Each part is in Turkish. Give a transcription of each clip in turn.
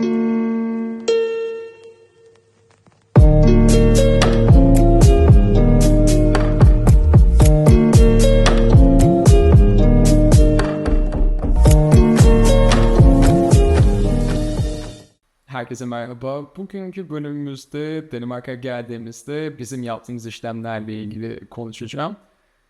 Herkese merhaba. Bugünkü bölümümüzde Danimarka'ya geldiğimizde bizim yaptığımız işlemlerle ilgili konuşacağım.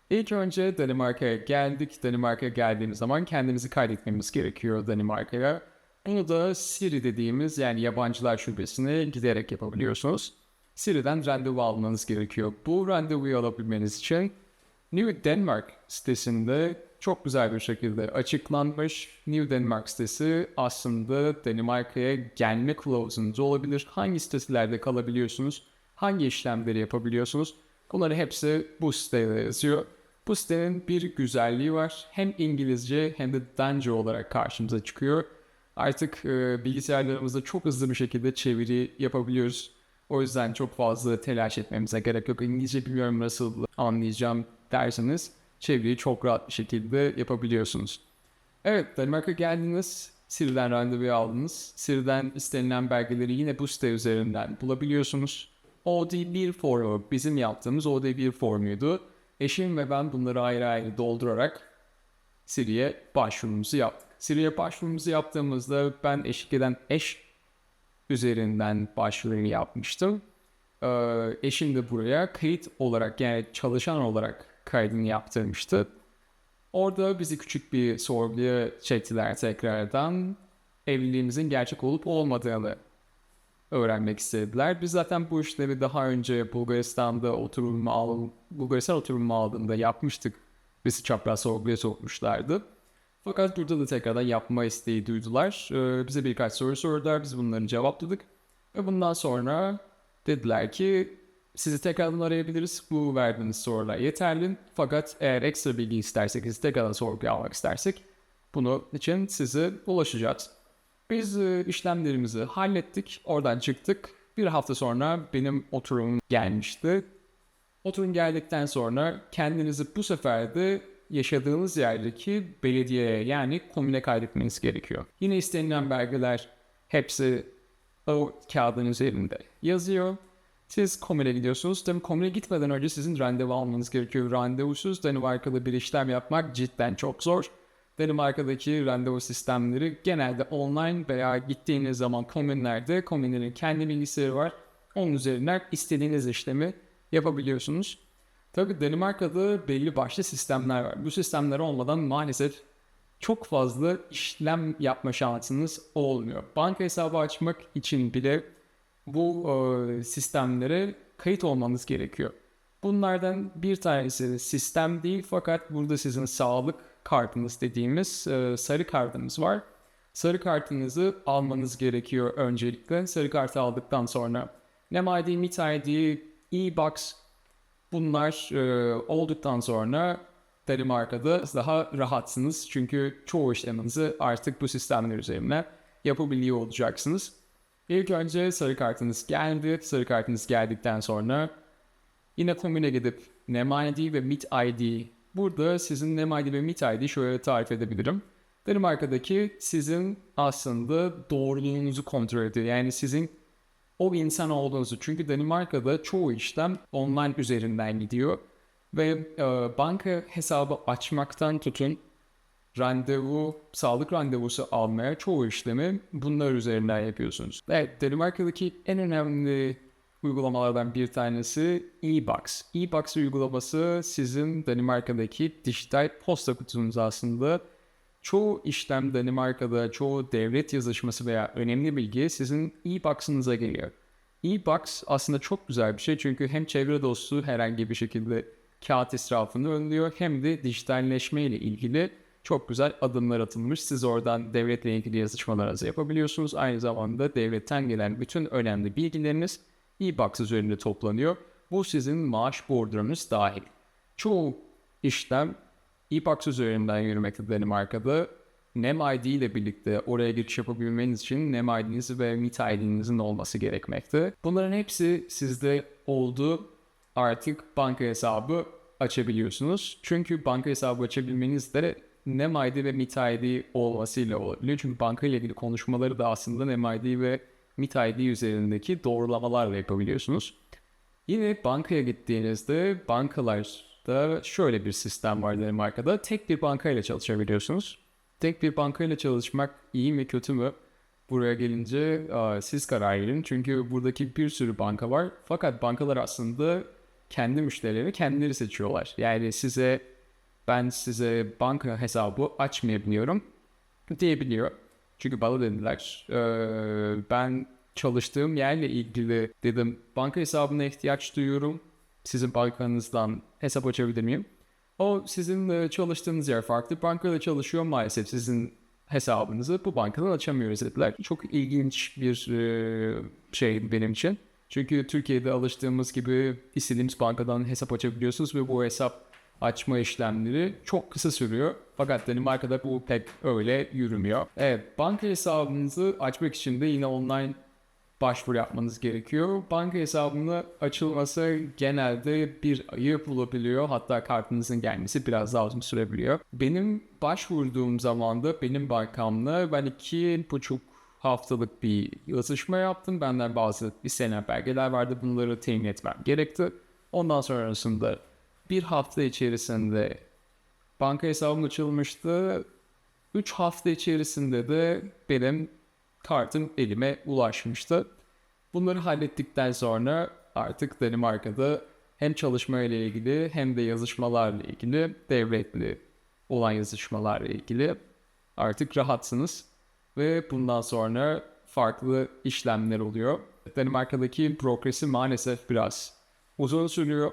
İlk önce Danimarka'ya geldik. Danimarka'ya geldiğimiz zaman kendimizi kaydetmemiz gerekiyor Danimarka'ya. Bunu da Siri dediğimiz yani yabancılar şubesine giderek yapabiliyorsunuz. Siri'den randevu almanız gerekiyor. Bu randevuyu alabilmeniz için New Denmark sitesinde çok güzel bir şekilde açıklanmış. New Denmark sitesi aslında Danimarka'ya gelme kılavuzunuz olabilir. Hangi sitelerde kalabiliyorsunuz? Hangi işlemleri yapabiliyorsunuz? Bunları hepsi bu sitede yazıyor. Bu sitenin bir güzelliği var. Hem İngilizce hem de Danca olarak karşımıza çıkıyor. Artık e, bilgisayarlarımızda çok hızlı bir şekilde çeviri yapabiliyoruz. O yüzden çok fazla telaş etmemize gerek yok. İngilizce bilmiyorum nasıl anlayacağım derseniz çeviriyi çok rahat bir şekilde yapabiliyorsunuz. Evet, Danimarka geldiniz. Siri'den randevu aldınız. Siri'den istenilen belgeleri yine bu site üzerinden bulabiliyorsunuz. OD1 formu bizim yaptığımız OD1 formuydu. Eşim ve ben bunları ayrı ayrı doldurarak Siri'ye başvurumuzu yaptık. Siri'ye başvurumuzu yaptığımızda ben eşlik eden eş üzerinden başvuruyu yapmıştım. Ee, eşim de buraya kayıt olarak yani çalışan olarak kaydını yaptırmıştı. Orada bizi küçük bir sorguya çektiler tekrardan. Evliliğimizin gerçek olup olmadığını öğrenmek istediler. Biz zaten bu işleri daha önce Bulgaristan'da oturum al Bulgaristan oturumu aldığında yapmıştık. Bizi çapraz sorguya sokmuşlardı. Fakat burada da tekrardan yapma isteği duydular. Ee, bize birkaç soru sordular. Biz bunları cevapladık. Ve bundan sonra dediler ki sizi tekrardan arayabiliriz. Bu verdiğiniz sorular yeterli. Fakat eğer ekstra bilgi istersek, sizi tekrardan sorguya almak istersek bunu için size ulaşacağız. Biz e, işlemlerimizi hallettik. Oradan çıktık. Bir hafta sonra benim oturumum gelmişti. Oturum geldikten sonra kendinizi bu sefer de yaşadığınız yerdeki belediyeye yani komüne kaydetmeniz gerekiyor. Yine istenilen belgeler hepsi o kağıdın üzerinde yazıyor. Siz komüne gidiyorsunuz. Tabii komüne gitmeden önce sizin randevu almanız gerekiyor. Randevusuz Danimarka'da bir işlem yapmak cidden çok zor. Danimarka'daki randevu sistemleri genelde online veya gittiğiniz zaman komünlerde komünlerin kendi bilgisayarı var. Onun üzerinden istediğiniz işlemi yapabiliyorsunuz. Tabii Danimarka'da belli başlı sistemler var. Bu sistemler olmadan maalesef çok fazla işlem yapma şansınız olmuyor. Banka hesabı açmak için bile bu e, sistemlere kayıt olmanız gerekiyor. Bunlardan bir tanesi sistem değil fakat burada sizin sağlık kartınız dediğimiz e, sarı kartınız var. Sarı kartınızı almanız gerekiyor öncelikle. Sarı kartı aldıktan sonra NemID, MitID, e-Box bunlar e, olduktan sonra Danimarka'da daha rahatsınız. Çünkü çoğu işleminizi artık bu sistemler üzerine yapabiliyor olacaksınız. İlk önce sarı kartınız geldi. Sarı kartınız geldikten sonra yine komüne gidip NemID ve MitID. Burada sizin NemID ve MitID şöyle tarif edebilirim. Danimarka'daki sizin aslında doğruluğunuzu kontrol ediyor. Yani sizin o insan olduğunuzu. Çünkü Danimarka'da çoğu işlem online üzerinden gidiyor. Ve e, banka hesabı açmaktan tutun randevu, sağlık randevusu almaya çoğu işlemi bunlar üzerinden yapıyorsunuz. Evet, Danimarka'daki en önemli uygulamalardan bir tanesi e-Box. E-Box uygulaması sizin Danimarka'daki dijital posta kutunuz aslında. Çoğu işlem Danimarka'da, çoğu devlet yazışması veya önemli bilgi sizin e-Box'ınıza geliyor. E-Box aslında çok güzel bir şey çünkü hem çevre dostu herhangi bir şekilde kağıt israfını önlüyor hem de dijitalleşme ile ilgili çok güzel adımlar atılmış. Siz oradan devletle ilgili yazışmalarınızı yapabiliyorsunuz. Aynı zamanda devletten gelen bütün önemli bilgileriniz e-box üzerinde toplanıyor. Bu sizin maaş bordronuz dahil. Çoğu işlem e-box üzerinden yürümekte Danimarka'da. NemID ile birlikte oraya giriş yapabilmeniz için NemID'niz ve MitID'nizin olması gerekmekte. Bunların hepsi sizde oldu. Artık banka hesabı açabiliyorsunuz. Çünkü banka hesabı açabilmeniz de NemID ve MitID olmasıyla olabiliyor. Çünkü banka ile ilgili konuşmaları da aslında NemID ve MitID üzerindeki doğrulamalarla yapabiliyorsunuz. Yine bankaya gittiğinizde bankalarda şöyle bir sistem var Danimarka'da. Tek bir bankayla çalışabiliyorsunuz. Tek bir bankayla çalışmak iyi mi kötü mü? Buraya gelince siz karar verin. Çünkü buradaki bir sürü banka var. Fakat bankalar aslında kendi müşterilerini kendileri seçiyorlar. Yani size ben size banka hesabı açmayabiliyorum diyebiliyor. Çünkü bana dediler "Ee, ben çalıştığım yerle ilgili dedim banka hesabına ihtiyaç duyuyorum. Sizin bankanızdan hesap açabilir miyim? O sizin çalıştığınız yer farklı bankada çalışıyor maalesef sizin hesabınızı bu bankadan açamıyoruz dediler. Çok ilginç bir e, şey benim için. Çünkü Türkiye'de alıştığımız gibi istediğimiz bankadan hesap açabiliyorsunuz ve bu hesap açma işlemleri çok kısa sürüyor. Fakat Danimarka'da bu pek öyle yürümüyor. Evet, banka hesabınızı açmak için de yine online başvuru yapmanız gerekiyor. Banka hesabının açılması genelde bir ayı bulabiliyor. Hatta kartınızın gelmesi biraz daha uzun sürebiliyor. Benim başvurduğum zamanda benim bankamla ben iki buçuk haftalık bir yazışma yaptım. Benden bazı istenen belgeler vardı. Bunları temin etmem gerekti. Ondan sonrasında bir hafta içerisinde banka hesabım açılmıştı. 3 hafta içerisinde de benim kartım elime ulaşmıştı. Bunları hallettikten sonra artık Danimarka'da hem çalışma ile ilgili hem de yazışmalarla ilgili devletli olan yazışmalarla ilgili artık rahatsınız ve bundan sonra farklı işlemler oluyor. Danimarka'daki bürokrasi maalesef biraz uzun sürüyor.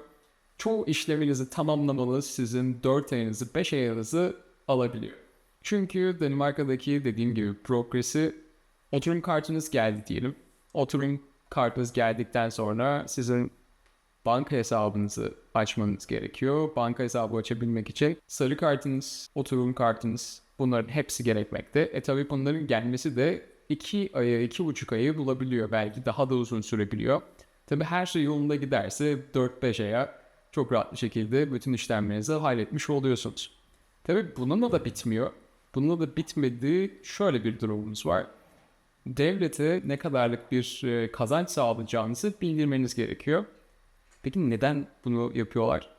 Çoğu işleminizi tamamlamanız sizin 4 ayınızı 5 ayınızı alabiliyor. Çünkü Danimarka'daki dediğim gibi bürokrasi oturum kartınız geldi diyelim. Oturum kartınız geldikten sonra sizin banka hesabınızı açmanız gerekiyor. Banka hesabı açabilmek için sarı kartınız, oturum kartınız bunların hepsi gerekmekte. E tabi bunların gelmesi de 2 aya, 2,5 ayı bulabiliyor. Belki daha da uzun sürebiliyor. Tabi her şey yolunda giderse 4-5 aya çok rahat bir şekilde bütün işlemlerinizi halletmiş oluyorsunuz. Tabi bununla da bitmiyor. Bununla da bitmediği şöyle bir durumumuz var. Devlete ne kadarlık bir e, kazanç sağlayacağınızı bildirmeniz gerekiyor. Peki neden bunu yapıyorlar?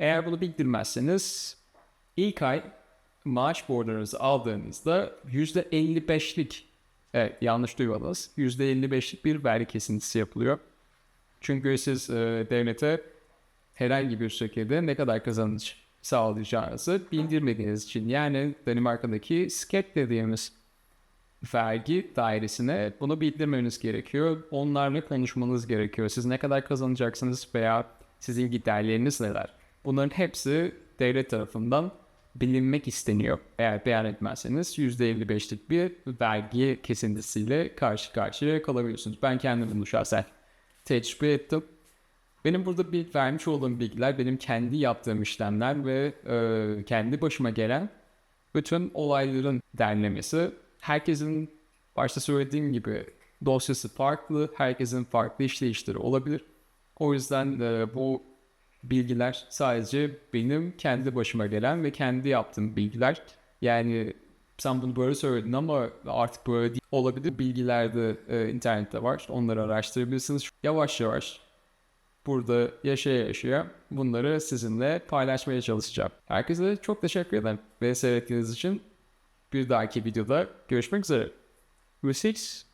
Eğer bunu bildirmezseniz ilk ay maaş borcunuzu aldığınızda %55'lik evet yanlış duymadınız %55'lik bir vergi kesintisi yapılıyor. Çünkü siz e, devlete herhangi bir şekilde ne kadar kazanç sağlayacağınızı bildirmediğiniz için yani Danimarka'daki sket dediğimiz vergi dairesine bunu bildirmeniz gerekiyor. Onlarla konuşmanız gerekiyor. Siz ne kadar kazanacaksınız veya sizin giderleriniz neler? Bunların hepsi devlet tarafından bilinmek isteniyor. Eğer beyan etmezseniz %55'lik bir vergi kesintisiyle karşı karşıya kalabiliyorsunuz. Ben kendim bunu şahsen tecrübe ettim. Benim burada bir vermiş olduğum bilgiler benim kendi yaptığım işlemler ve e, kendi başıma gelen bütün olayların derlemesi. Herkesin başta söylediğim gibi dosyası farklı, herkesin farklı işleyişleri olabilir. O yüzden e, bu bilgiler sadece benim kendi başıma gelen ve kendi yaptığım bilgiler. Yani sen bunu böyle söyledin ama artık böyle değil. olabilir. Bilgiler de e, internette var. Onları araştırabilirsiniz. Yavaş yavaş burada yaşaya yaşaya bunları sizinle paylaşmaya çalışacağım. Herkese çok teşekkür ederim ve seyrettiğiniz için bir dahaki videoda görüşmek üzere. Görüşürüz.